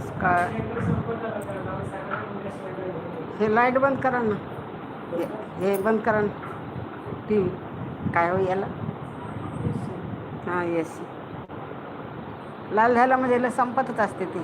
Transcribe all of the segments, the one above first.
नमस्कार. हे लाइट बंद करा ना. हे हे बंद करा ना. टी व्ही काय हो याला? हां येस लाल झाला म्हणजे याला संपतच असते ती.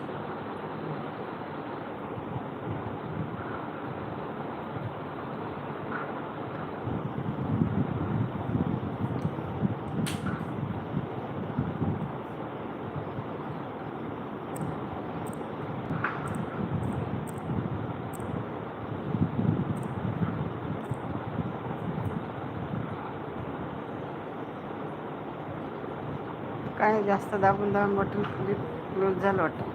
काय जास्त दाबून दाबून बटन लूज झालं वाटतं.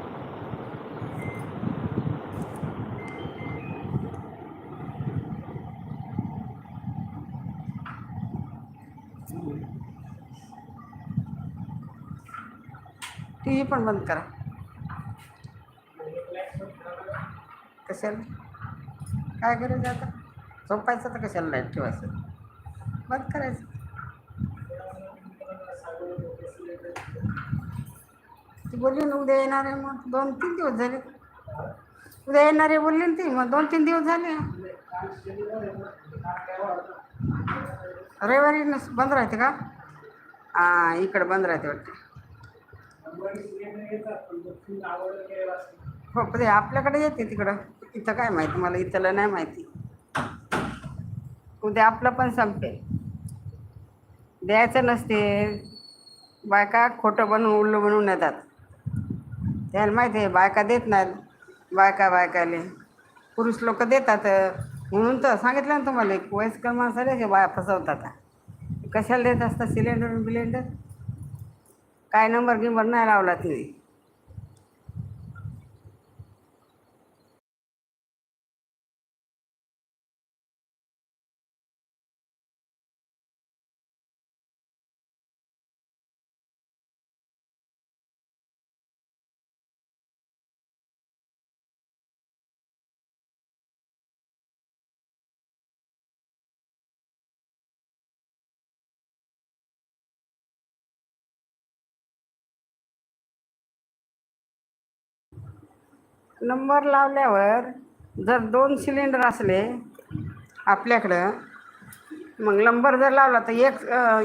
टी व्ही पण बंद करा. कशाला? काय करायचं आता? झोपायचं तर कशाला लाइट ठेवायचं? बंद करायचं. ती बोलली ना उद्या येणार आहे मग. दोन तीन दिवस झाले. उद्या येणार आहे बोलली ना ती. मग दोन तीन दिवस झाले. रविवारी बंद राहते का? हां इकडं बंद राहते वाटते. हो ते आपल्याकडे येते तिकडं. इथं काय माहिती? मला इथलं नाही माहिती. उद्या आपलं पण संपेल. द्यायचं नसते. बायका खोटं बनवून उल्लू बनवून येतात. त्याला माहिती आहे बायका देत नाहीत. बायका बायकाले. पुरुष लोक देतात. म्हणून तर सांगितलं ना तुम्हाला एक वयस्कर माणसाले हे बाया फसवतात. कशाला देत असतात? सिलेंडर बिलेंडर? काय नंबर गिंबर नाही लावला तिने नंबर लावल्यावर जर दोन सिलेंडर असले आपल्याकडं मग नंबर जर लावला तर एक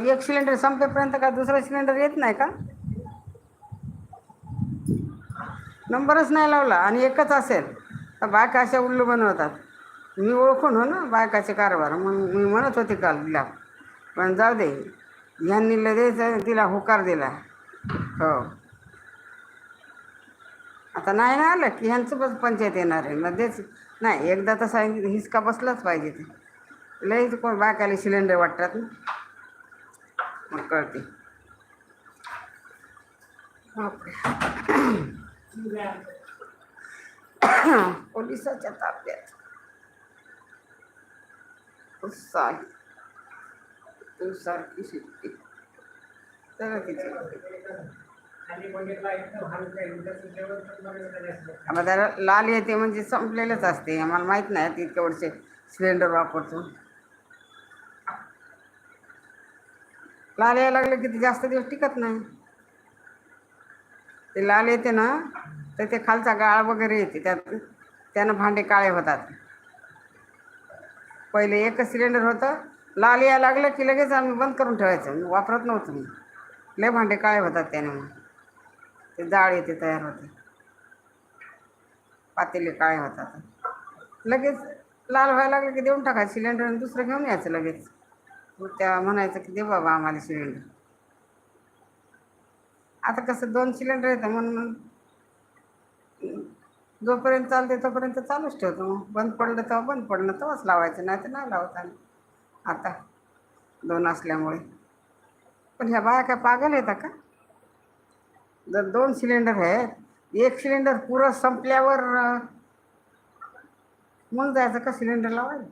एक सिलेंडर संपेपर्यंत का दुसरा सिलेंडर येत नाही का? नंबरच नाही लावला आणि एकच असेल तर बायका अशा उल्लू बनवतात. मी ओळखून हो ना बायकाचे कारभार मग मी म्हणत होते काल तिला पण जाऊ दे यांनी लगेच तिला होकार दिला. हो. आता नाही ना आलं की ह्यांचं पण पंचायत येणार आहे. मध्येच नाही एकदा तर सांगितलं हिसका बसलाच पाहिजे ते. लईच कोण बायकाले सिलेंडर वाटतात ना. मग कळते. पोलिसाच्या ताब्यात. तू सारखी शिकते चला तिथे. आता त्याला लाल येते म्हणजे संपलेलंच असते. आम्हाला माहीत नाही तितके वर्षे सिलेंडर वापरतो. लाल यायला लागलं की ते जास्त दिवस टिकत नाही. ते लाल येते ना तर ते खालचा गाळ वगैरे येते. त्यात त्यानं भांडे काळे होतात. पहिले एकच सिलेंडर होतं. लाल यायला लागलं की लगेच आम्ही बंद करून ठेवायचं. वापरत नव्हतो मी. लय भांडे काळे होतात त्याने. मग ते जाळ येते तयार होते. पातेले काळे होतात. लगेच लाल व्हायला लागलं की देऊन टाकायचं सिलेंडर आणि दुसरं घेऊन यायचं लगेच. मग त्या म्हणायचं की दे बाबा आम्हाला सिलेंडर. आता कसं दोन सिलेंडर येतं म्हणून जोपर्यंत चालते तोपर्यंत चालूच ठेवतो. मग बंद पडलं तेव्हा बंद पडलं तेव्हाच लावायचं नाही तर नाही लावत आणि आता दोन असल्यामुळे. पण ह्या बाया काय पागल येतात का? जर दोन सिलेंडर आहेत एक सिलेंडर पुरं संपल्यावर मग जायचं का सिलेंडर लावायला.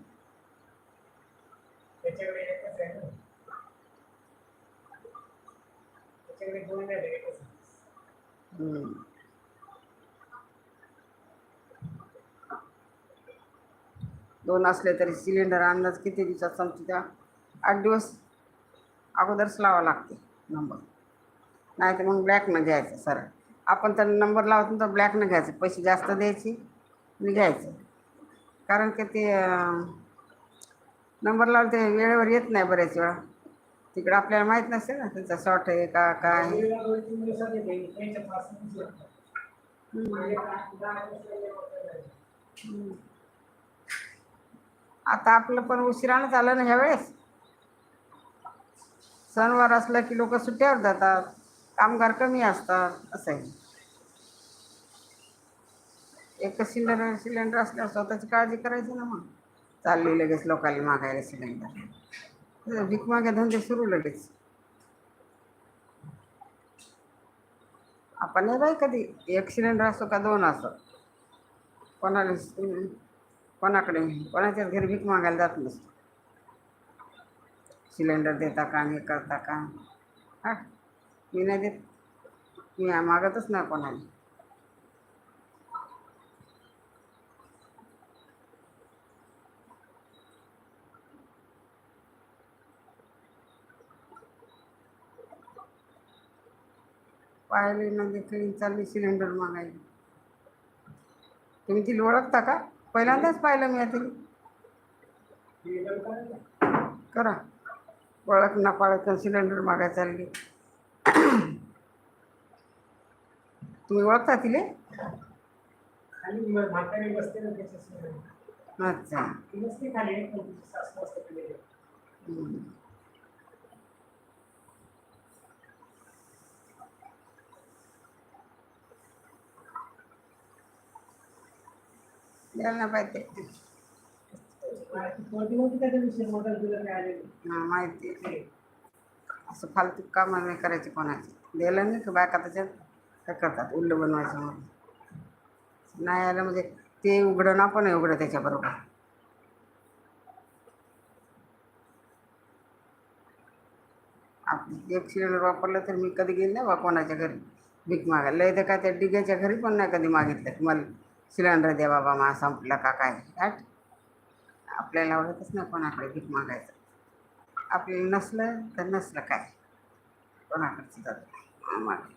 दोन असले तरी सिलेंडर अंदाज किती दिवसात संपते? त्या आठ दिवस अगोदरच लावा लागते नंबर. नाही तर मग ब्लॅकनं घ्यायचं सरळ. आपण तर नंबर लावतो तर ब्लॅकनं घ्यायचं. पैसे जास्त द्यायचे आणि घ्यायचे. कारण की ते नंबर लावलं ते वेळेवर येत नाही बऱ्याच वेळा. तिकडं आपल्याला माहीत नसते ना त्यांचा शॉर्ट आहे का काय आहे. आता आपलं पण उशिरानं आलं ना ह्या वेळेस सणवार असला की लोक सुट्ट्यावर जातात. कामगार कमी असतात असं आहे. सिलेंडर सिलेंडर असल्यावर स्वतःची काळजी करायची ना मग. चालली लगेच लोकांनी मागायला सिलेंडर भीक मागे धंदे सुरू लगेच. आपण नाही बाई कधी एक सिलेंडर असतो का दोन असो. कोणाला कोणाकडे कोणाच्याच घरी भीक मागायला जात नसतो. सिलेंडर देता का हे करता का? हा? मी नाही देत. मी मागतच नाही कोणाला. पाहिले ना देखील चालली सिलेंडर मागायला. तुम्ही तिला ओळखता का? पहिल्यांदाच पाहिलं मी आता. करा. ओळख ना पाळत सिलेंडर मागायला चालली. तुम्ही ओळखता तिले खाली म- म्हातारी बसते ना त्याच्या समोर. अच्छा ती बसते खाली पण तिची सासू असते खाली. हम्म. द्यायला नाही पाहिजे मोठी मोठी त्याच्या विषय मोठा तुला काय आलेली हा माहिती आहे. असं फालतू काम नाही करायचे कोणाचे दिलं नाही का बायका त्याच्यात काय करतात उल्लं बनवायचं म्हणून. नाही आलं म्हणजे ते उघडं ना पण आहे उघडं त्याच्याबरोबर. आपली एक सिलेंडर वापरलं तर मी कधी गेले नाही बा कोणाच्या घरी. भीक मागायला. लय तर काय त्या डिग्याच्या घरी पण नाही कधी मागितलं. की मला सिलेंडर द्या बाबा मा संपला का काय? ॲट आपल्याला आवडतच नाही कोणाकडे भीक मागायचं. आपल्याला नसलं तर नसलं काय? कोणाकडचं जातं? मागे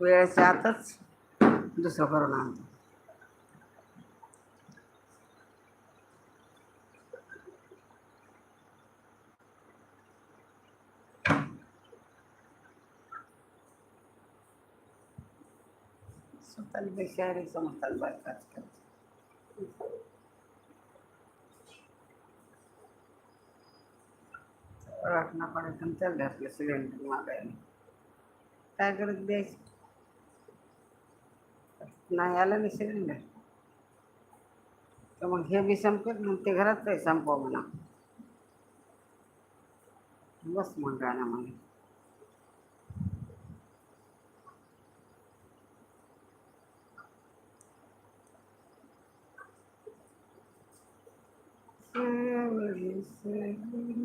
वेळेच्या आतच दुसरं करून आणतो. स्वतःला बेशारी समजतात बायका आजकाल ओळखणं पडायचं आणि सिलेंडर मागायला. काय करत द्यायचं नाही आलं ना सिलेंडर तर मग हे बी संपेल मग ते घरात काही संपव म्हणा बस मग गाणं मग सावरी सावरी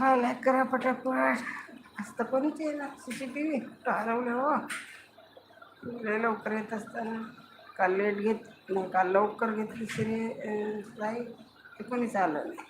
हा लाईक करा पटापट. असतं पण ते ना सी सी टी व्ही हरवलं हो. लय लवकर येत असताना. काल लेट घेत नाही काल लवकर घेतली सिरी लाइट ते कोणीच आलं नाही.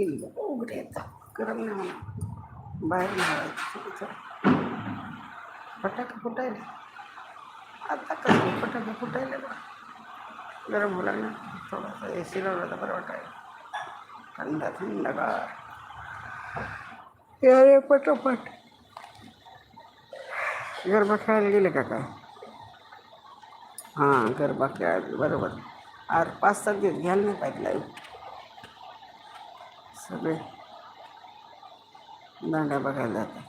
किल्ल उघडे येतात गरम नाही होणार बाहेर नाही फटाके फुटायले आता कसं फटाके फुटायले बघा गरम होऊ ना थोडासा ए सी लावला तर बरं वाटायला थंड थंडगार अरे पटोपट गरबा खेळायला गेले का काय हां गरबा खेळायला बरोबर आर पाच सात दिवस घ्यायला नाही पाहिजे लाईव्ह सगळे. दांड्या बघायला जातात.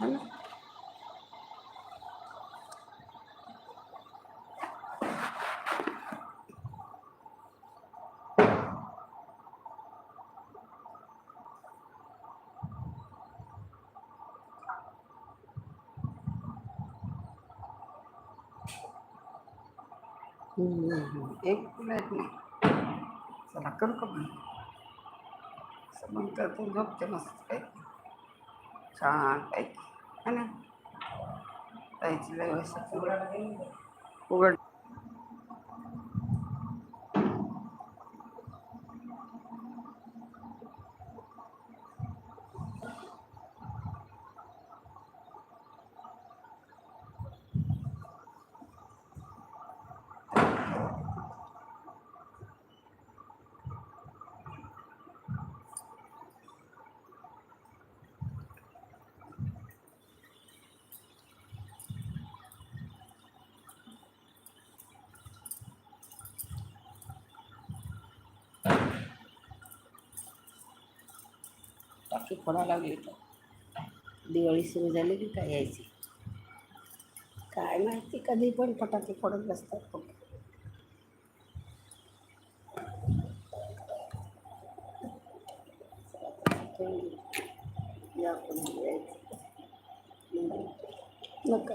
है? ना एक प्लेट नाही चला करू का मग त्यातून तू झोपते मस्त काय छान पैकी है ना? जायची लय व्यवस्थित उघड. टाकी फोडा लागली तर दिवाळी सुरू झाली की काय यायची? काय माहिती कधी पण फटाके फोडत बसतात लोक. नका